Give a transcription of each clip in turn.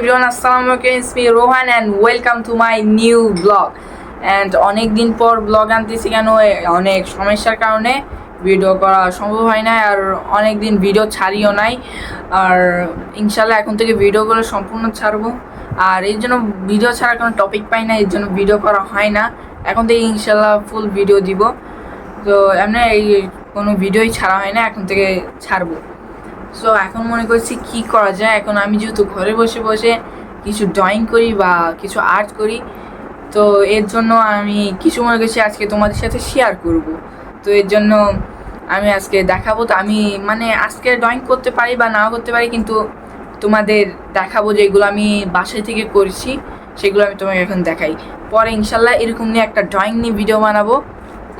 everyone আসসালামু আলাইকুম me Rohan and welcome to my new blog and অনেক দিন পর ব্লগ আনতেছি কেন? অনেক সমস্যার কারণে ভিডিও করা সম্ভব হয় না আর অনেক দিন ভিডিও ছাড়িও নাই। আর ইনশাল্লাহ এখন থেকে ভিডিওগুলো সম্পূর্ণ ছাড়বো। আর এই জন্য ভিডিও ছাড়া কোনো টপিক পাই না, এর জন্য ভিডিও করা হয় না। এখন থেকে ইনশাল্লাহ ফুল ভিডিও দিব। তো এমনি এই কোনো ভিডিওই ছাড়া হয় না, এখন থেকে ছাড়বো। সো এখন মনে করছি কি করা যায়? এখন আমি যেহেতু ঘরে বসে বসে কিছু ড্রয়িং করি বা কিছু আর্ট করি, তো এর জন্য আমি কিছু মনে করছি আজকে তোমাদের সাথে শেয়ার করব। তো এর জন্য আমি আজকে দেখাবো। তো আমি মানে আজকে ড্রয়িং করতে পারি বা নাও করতে পারি, কিন্তু তোমাদের দেখাবো যেগুলো আমি বাসায় থেকে করছি, সেগুলো আমি তোমাকে এখন দেখাই। পরে ইনশাল্লাহ এরকম নিয়ে একটা ড্রয়িং নিয়ে ভিডিও বানাবো।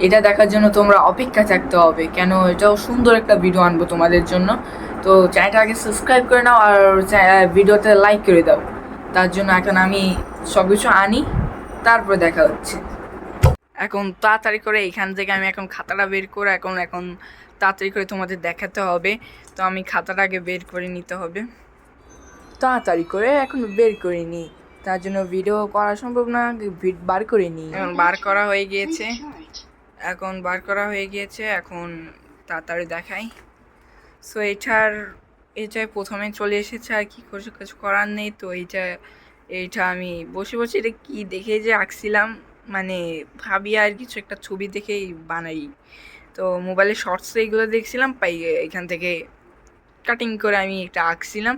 এটা দেখার জন্য তোমরা অপেক্ষা থাকতে হবে, কেন এটাও সুন্দর একটা ভিডিও আনব তোমাদের জন্য। তো চ্যানেলটা আগে সাবস্ক্রাইব করে নাও আর ভিডিওতে লাইক করে দাও। তার জন্য এখন আমি সব কিছু আনি তারপরে দেখা হচ্ছে। এখন তাড়াতাড়ি করে এখান থেকে আমি এখন খাতাটা বের করে এখন এখন তাড়াতাড়ি করে তোমাদের দেখাতে হবে। তো আমি খাতাটা আগে বের করে নিতে হবে। তাড়াতাড়ি করে এখন বের করে নিই। তার জন্য ভিডিও করা সম্ভব না ভি- বার করে নিই। এখন বার করা হয়ে গিয়েছে। এখন বার করা হয়ে গিয়েছে এখন তাড়াতাড়ি দেখাই। সো এটার এটা প্রথমে চলে এসেছে আর কি কিছু কিছু করার নেই। তো এইটা এইটা আমি বসে বসে এটা কি দেখে যে আঁকছিলাম মানে ভাবি আর কিছু একটা ছবি দেখেই বানাই। তো মোবাইলে শর্টস এইগুলো দেখছিলাম, পাই, এখান থেকে কাটিং করে আমি একটা আঁকছিলাম,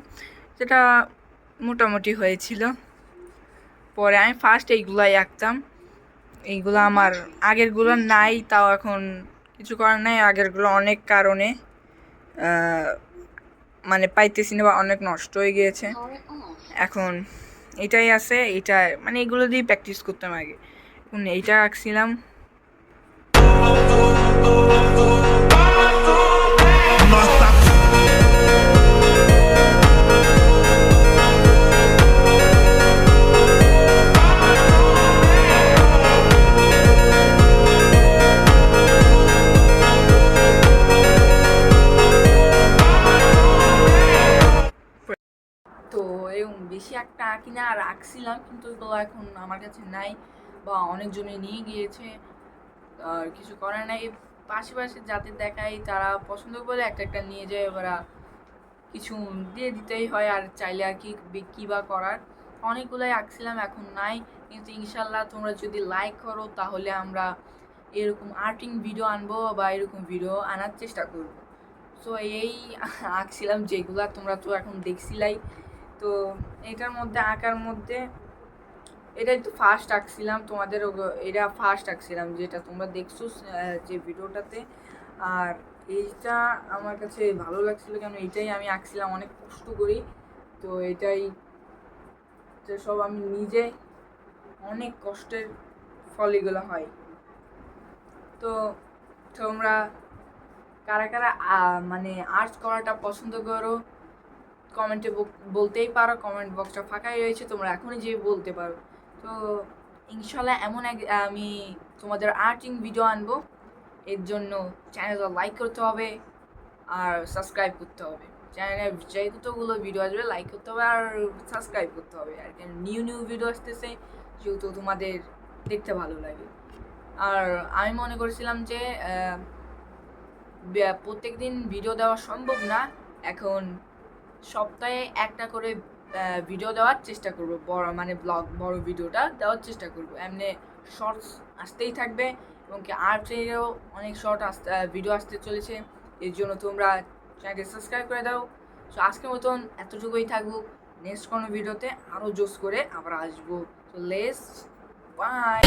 যেটা মোটামুটি হয়েছিল। পরে আমি ফার্স্ট এইগুলাই আঁকতাম। এইগুলো আমার আগেরগুলো নাই, তাও এখন কিছু করার নাই। আগেরগুলো অনেক কারণে মানে পাইতেছি না বা অনেক নষ্ট হয়ে গিয়েছে। এখন এটাই আছে, এটা মানে এগুলো দিয়ে প্র্যাকটিস করতাম আগে। এইটা আঁকছিলাম তো এরকম বেশি একটা আঁকি না আর আঁকছিলাম কিন্তু এগুলো এখন আমার কাছে নাই বা অনেকজনে নিয়ে গিয়েছে, আর কিছু করার নাই। পাশে পাশে যাদের দেখাই তারা পছন্দ করে, একটা একটা নিয়ে যায়, ওরা কিছু দিয়ে দিতেই হয়, আর চাইলে আর কি কি বা করার। অনেকগুলোই আঁকছিলাম, এখন নাই। কিন্তু ইনশাল্লাহ তোমরা যদি লাইক করো, তাহলে আমরা এরকম আর্টিং ভিডিও আনব বা এরকম ভিডিও আনার চেষ্টা করব। সো এই আঁকছিলাম যেগুলা তোমরা তো এখন দেখছিলাই। তো এটার মধ্যে আঁকার মধ্যে এটাই তো ফার্স্ট আঁকছিলাম, তোমাদের এটা ফার্স্ট আঁকছিলাম, যেটা তোমরা দেখছ যে ভিডিওটাতে। আর এইটা আমার কাছে ভালো লাগছিল কেন, এটাই আমি আঁকছিলাম, অনেক কষ্ট করি। তো এটাই সব আমি নিজে অনেক কষ্টের ফল এগুলো হয়। তো তোমরা কারা কারা মানে আর্ট করাটা পছন্দ করো কমেন্টে বলতেই পারো কমেন্ট বক্সটা ফাঁকাই রয়েছে, তোমরা এখনই যে বলতে পারো। তো, ইনশাল্লাহ এমন এক, আমি তোমাদের আর্টিং ভিডিও আনব। এর জন্য চ্যানেলটা লাইক করতে হবে আর সাবস্ক্রাইব করতে হবে। চ্যানেলে যেহেতুগুলো ভিডিও আসবে লাইক করতে হবে আর সাবস্ক্রাইব করতে হবে। আর নিউ নিউ ভিডিও আসতেছে, যেহেতু তোমাদের দেখতে ভালো লাগে। আর আমি মনে করেছিলাম যে প্রত্যেক দিন ভিডিও দেওয়া সম্ভব না। এখন সপ্তাহে একটা করে ভিডিও দেওয়ার চেষ্টা করব বড় মানে ব্লগ বড় ভিডিওটা দেওয়ার চেষ্টা করব এমনি শর্টস আসতেই থাকবে এবং কি আর্টেরও অনেক শর্ট আসতে ভিডিও আসতে চলেছে এর জন্য তোমরা চ্যানেলটি সাবস্ক্রাইব করে দাও সো আজকের মতন এতটুকুই থাকব নেক্সট কোনো ভিডিওতে আরও জোস করে আবার আসব তো লেস বাই